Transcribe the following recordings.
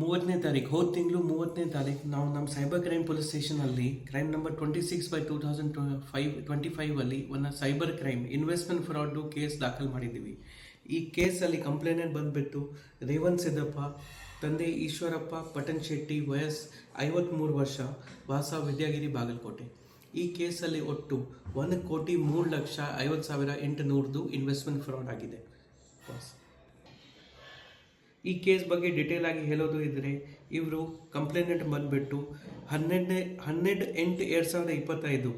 ಮೂವತ್ತನೇ ತಾರೀಕು ಹೋದ ತಿಂಗಳು ಮೂವತ್ತನೇ ತಾರೀಕು ನಾವು ನಮ್ಮ cyber crime police ಸ್ಟೇಷನಲ್ಲಿ crime number twenty six by two thousand five twenty ಫೈವಲ್ಲಿ ಒಂದು cyber crime investment fraud case ದಾಖಲು ಮಾಡಿದ್ದೀವಿ. ಈ ಕೇಸಲ್ಲಿ ಕಂಪ್ಲೇಂಟ್ ಬಂದುಬಿಟ್ಟು ರೇವಂತ್ ಸಿದ್ದಪ್ಪ, ತಂದೆ ಈಶ್ವರಪ್ಪ, ಪಟನ್ ಶೆಟ್ಟಿ, ವಯಸ್ ಐವತ್ತ್ಮೂರು ವರ್ಷ, ವಾಸ ವಿದ್ಯಾಗಿರಿ ಬಾಗಲಕೋಟೆ. ಈ ಕೇಸಲ್ಲಿ ಒಟ್ಟು ಒಂದು ಕೋಟಿ ಮೂರು ಲಕ್ಷ ಐವತ್ತು ಸಾವಿರ ಎಂಟು ನೂರದು ಇನ್ವೆಸ್ಟ್ಮೆಂಟ್ ಫ್ರಾಡ್ ಆಗಿದೆ. ಬಾಸ್ ಈ ಕೇಸ್ ಬಗ್ಗೆ ಡಿಟೇಲ್ ಆಗಿ ಹೇಳೋದು ಇದ್ರೆ, ಇವರು ಕಂಪ್ಲೇಂಟ್ ಬಂದ್ಬಿಟ್ಟು ಹನ್ನೆರಡನೇ, ಹನ್ನೆರಡು ಎಂಟು ಎರಡು ಸಾವಿರದ ಇಪ್ಪತ್ತೈದು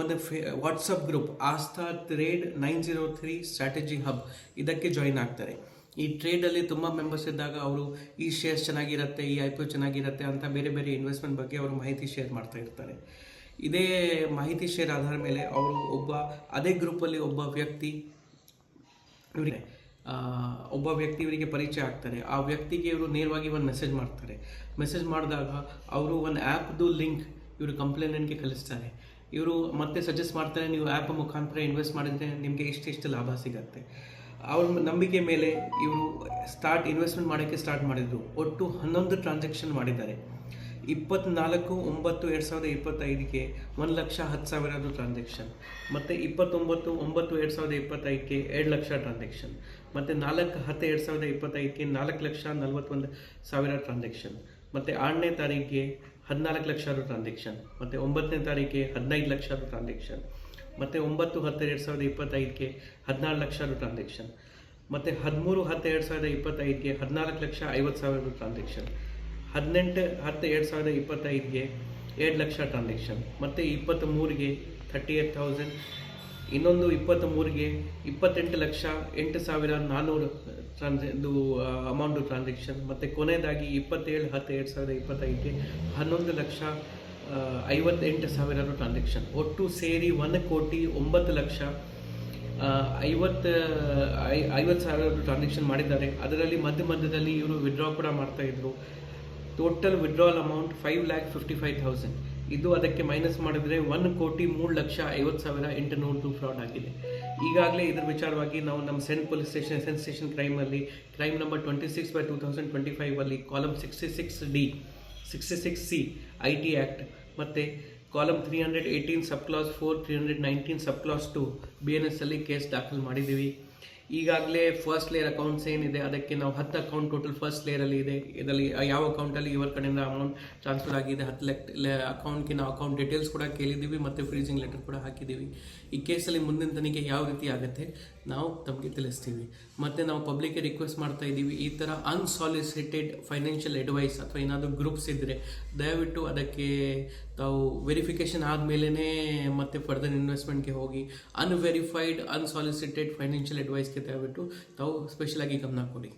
ಒಂದು fee WhatsApp group Aastha trade nine zero three strategy hub ಇದಕ್ಕೆ ಜಾಯಿನ್ ಆಗ್ತಾರೆ. ಈ ಟ್ರೇಡಲ್ಲಿ ತುಂಬ ಮೆಂಬರ್ಸ್ ಇದ್ದಾಗ ಅವರು ಈ ಶೇರ್ಸ್ ಚೆನ್ನಾಗಿರುತ್ತೆ, ಈ ಐ ಪಿ ಒ ಚೆನ್ನಾಗಿರುತ್ತೆ ಅಂತ ಬೇರೆ ಬೇರೆ ಇನ್ವೆಸ್ಟ್ಮೆಂಟ್ ಬಗ್ಗೆ ಅವರು ಮಾಹಿತಿ ಶೇರ್ ಮಾಡ್ತಾ ಇರ್ತಾರೆ. ಇದೇ ಮಾಹಿತಿ ಶೇರ್ ಆಧಾರ ಮೇಲೆ ಅವರು ಒಬ್ಬ, ಅದೇ ಗ್ರೂಪಲ್ಲಿ ಒಬ್ಬ ವ್ಯಕ್ತಿ ಒಬ್ಬ ವ್ಯಕ್ತಿ ಇವರಿಗೆ ಪರಿಚಯ ಆಗ್ತಾರೆ. ಆ ವ್ಯಕ್ತಿಗೆ ಇವರು ನೇರವಾಗಿ ಒಂದು ಮೆಸೇಜ್ ಮಾಡ್ತಾರೆ. ಮೆಸೇಜ್ ಮಾಡಿದಾಗ ಅವರು ಒಂದು ಆ್ಯಪ್ದು ಲಿಂಕ್ ಇವರು ಕಂಪ್ಲೇಂಟ್ಗೆ ಕಳಿಸ್ತಾರೆ. ಇವರು ಮತ್ತೆ ಸಜೆಸ್ಟ್ ಮಾಡ್ತಾರೆ, ನೀವು ಆ್ಯಪ್ ಮುಖಾಂತರ ಇನ್ವೆಸ್ಟ್ ಮಾಡಿದರೆ ನಿಮಗೆ ಇಷ್ಟಿಷ್ಟು ಲಾಭ ಸಿಗತ್ತೆ. ಅವ್ರ ನಂಬಿಕೆ ಮೇಲೆ ಇವರು ಸ್ಟಾರ್ಟ್ ಇನ್ವೆಸ್ಟ್ಮೆಂಟ್ ಮಾಡೋಕ್ಕೆ ಸ್ಟಾರ್ಟ್ ಮಾಡಿದರು. ಒಟ್ಟು ಹನ್ನೊಂದು ಟ್ರಾನ್ಸಾಕ್ಷನ್ ಮಾಡಿದ್ದಾರೆ. ಇಪ್ಪತ್ನಾಲ್ಕು, ಒಂಬತ್ತು, ಎರಡು ಸಾವಿರದ ಇಪ್ಪತ್ತೈದಕ್ಕೆ ಒಂದು ಲಕ್ಷ ಹತ್ತು ಸಾವಿರದ್ದು ಟ್ರಾನ್ಸಾಕ್ಷನ್ ಮತ್ತು ಇಪ್ಪತ್ತೊಂಬತ್ತು, ಒಂಬತ್ತು, ಎರಡು ಸಾವಿರದ ಇಪ್ಪತ್ತೈದಕ್ಕೆ ಎರಡು ಲಕ್ಷ ಟ್ರಾನ್ಸಾಕ್ಷನ್ ಮತ್ತು ನಾಲ್ಕು, ಹತ್ತು, ಎರಡು ಸಾವಿರದ ಇಪ್ಪತ್ತೈದಕ್ಕೆ ನಾಲ್ಕು ಲಕ್ಷ ನಲ್ವತ್ತೊಂದು ಸಾವಿರ ಟ್ರಾನ್ಸಾಕ್ಷನ್ ಮತ್ತು ಆರನೇ ತಾರೀಕಿಗೆ ಹದಿನಾಲ್ಕು ಲಕ್ಷ ಟ್ರಾನ್ಸಾಕ್ಷನ್ ಮತ್ತು ಒಂಬತ್ತನೇ ತಾರೀಕಿಗೆ ಹದಿನೈದು ಲಕ್ಷ ಟ್ರಾನ್ಸಾಕ್ಷನ್ ಮತ್ತು ಒಂಬತ್ತು, ಹತ್ತು, ಎರಡು ಸಾವಿರದ ಇಪ್ಪತ್ತೈದಕ್ಕೆ ಹದಿನಾರು ಲಕ್ಷ ಟ್ರಾನ್ಸಾಕ್ಷನ್ ಮತ್ತು ಹದಿಮೂರು, ಹತ್ತು, ಎರಡು ಸಾವಿರದ ಇಪ್ಪತ್ತೈದಕ್ಕೆ ಹದಿನಾಲ್ಕು ಲಕ್ಷ ಐವತ್ತು ಸಾವಿರದ ಟ್ರಾನ್ಸಾಕ್ಷನ್ ಹದಿನೆಂಟು, ಹತ್ತು, ಎರಡು ಸಾವಿರದ ಇಪ್ಪತ್ತೈದಕ್ಕೆ ಎರಡು ಲಕ್ಷ ಟ್ರಾನ್ಸಾಕ್ಷನ್ ಮತ್ತು ಇಪ್ಪತ್ತ್ ಮೂರಿಗೆ ಥರ್ಟಿ ಏಟ್ ಥೌಸಂಡ್ ಇನ್ನೊಂದು ಇಪ್ಪತ್ತ್ ಮೂರಿಗೆ ಇಪ್ಪತ್ತೆಂಟು ಲಕ್ಷ ಎಂಟು ಸಾವಿರ ನಾನ್ನೂರು ಟ್ರಾನ್ಸ್ ಇದು ಅಮೌಂಟು ಟ್ರಾನ್ಸಾಕ್ಷನ್ ಮತ್ತು ಕೊನೆಯದಾಗಿ ಇಪ್ಪತ್ತೇಳು, ಹತ್ತು, ಎರಡು ಸಾವಿರದ ಇಪ್ಪತ್ತೈದಕ್ಕೆ ಹನ್ನೊಂದು ಲಕ್ಷ ಐವತ್ತೆಂಟು ಸಾವಿರ ಟ್ರಾನ್ಸಾಕ್ಷನ್ ಒಟ್ಟು ಸೇರಿ ಒಂದು ಕೋಟಿ ಒಂಬತ್ತು ಲಕ್ಷ ಐವತ್ತು, ಐ, ಐವತ್ತು ಸಾವಿರ ಟ್ರಾನ್ಸಾಕ್ಷನ್ ಮಾಡಿದ್ದಾರೆ. ಅದರಲ್ಲಿ ಮಧ್ಯ ಮಧ್ಯದಲ್ಲಿ ಇವರು ವಿಡ್ರಾ ಕೂಡ ಮಾಡ್ತಾ ಇದ್ರು. Total withdrawal amount five lakh fifty five thousand ಇದು ಅದಕ್ಕೆ ಮೈನಸ್ ಮಾಡಿದರೆ ಒನ್ ಕೋಟಿ ಮೂರು ಲಕ್ಷ ಐವತ್ತು ಸಾವಿರ ಎಂಟುನೂರು ಫ್ರಾಡ್ ಆಗಿದೆ. ಈಗಾಗಲೇ ಇದರ ವಿಚಾರವಾಗಿ ನಾವು ನಮ್ಮ CEN police station CEN station ಕ್ರೈಮಲ್ಲಿ crime number twenty six by two thousand twenty ಫೈವಲ್ಲಿ column sixty six D sixty six C I T act ಮತ್ತು column three hundred eighteen sub clause four three hundred nineteen sub clause two B N S ಅಲ್ಲಿ case ದಾಖಲು ಮಾಡಿದ್ದೀವಿ. ಈಗಾಗಲೇ first layer accounts ಏನಿದೆ, ಅದಕ್ಕೆ ನಾವು ಹತ್ತು account total first ಲೇಯರಲ್ಲಿ ಇದೆ. ಇದರಲ್ಲಿ ಯಾವ ಅಕೌಂಟಲ್ಲಿ ಇವರ ಕಡೆಯಿಂದ ಅಮೌಂಟ್ ಟ್ರಾನ್ಸ್ಫರ್ ಆಗಿದೆ, ಹತ್ತು ಲೆಕ್ ಅಕೌಂಟ್ಗೆ ನಾವು ಅಕೌಂಟ್ ಡೀಟೇಲ್ಸ್ ಕೂಡ ಕೇಳಿದ್ದೀವಿ ಮತ್ತು ಫ್ರೀಸಿಂಗ್ ಲೆಟರ್ ಕೂಡ ಹಾಕಿದ್ದೀವಿ. ಈ ಕೇಸಲ್ಲಿ ಮುಂದಿನ ತನಿಖೆ ಯಾವ ರೀತಿ ಆಗುತ್ತೆ, ನಾವು ತಮಗೆ ತಿಳಿಸ್ತೀವಿ. ಮತ್ತು ನಾವು ಪಬ್ಲಿಕ್ಗೆ ರಿಕ್ವೆಸ್ಟ್ ಮಾಡ್ತಾ ಇದ್ದೀವಿ, ಈ ಥರ ಅನ್ಸಾಲಿಸಿಟೆಡ್ ಫೈನಾನ್ಷಿಯಲ್ ಅಡ್ವೈಸ್ ಅಥವಾ ಏನಾದರೂ ಗ್ರೂಪ್ಸ್ ಇದ್ದರೆ ದಯವಿಟ್ಟು ಅದಕ್ಕೆ ತಾವು ವೆರಿಫಿಕೇಷನ್ ಆದಮೇಲೆ ಮತ್ತೆ ಫರ್ದರ್ ಇನ್ವೆಸ್ಟ್ಮೆಂಟ್ಗೆ ಹೋಗಿ ಅನ್ವೆರಿಫೈಡ್ ಅನ್ಸಾಲಿಸಿಟೆಡ್ ಫೈನಾನ್ಷಿಯಲ್ ಅಡ್ವೈಸ್ಗೆ ದಯವಿಟ್ಟು ತಾವು ಸ್ಪೆಷಲಾಗಿ ಗಮನ ಕೊಡಿ